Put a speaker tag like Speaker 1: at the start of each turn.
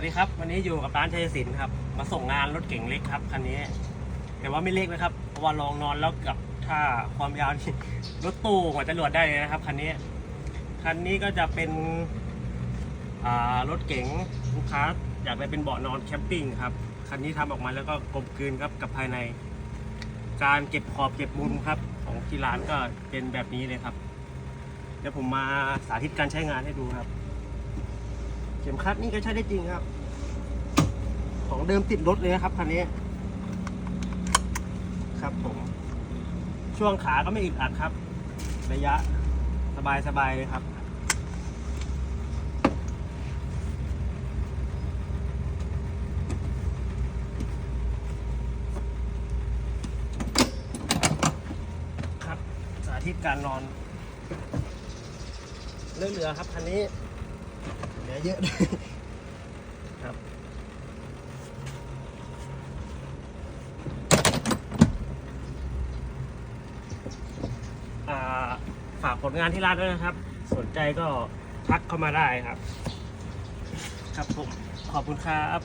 Speaker 1: สวัสดีครับวันนี้อยู่กับร้านชัยศิลป์ครับมาส่งงานรถเก่งเล็กครับคันนี้ แต่ว่าไม่เล็กนะครับเพราะว่าลองนอนแล้วกับถ้าความยาวนี่รถตู้หัวจรวดได้เลยนะครับคันนี้คันนี้ก็จะเป็นรถเก๋งลูกค้าอยากได้เป็นเบาะนอนแคมปิ้งครับคันนี้ทำออกมาแล้วก็กลมกลืนครับกับภายใน การเก็บขอบเก็บมุมครับ ของที่ร้านก็เป็นแบบนี้เลยครับเดี๋ยวผมมาสาธิตการใช้งานให้ดูครับ เข็มขัดนี่ก็ใช้ได้จริงครับ ของเดิมติดรถเลยครับคันนี้ ครับผม ช่วงขาก็ไม่อึดอัดครับ ระยะสบายสบายเลยครับ ครับ สาธิตการนอน เรื่องเหลือครับคันนี้ เยอะด้วยครับ ฝากผลงานที่ร้านด้วยนะครับ สนใจก็ทักเข้ามาได้ครับ ครับผม ขอบคุณครับ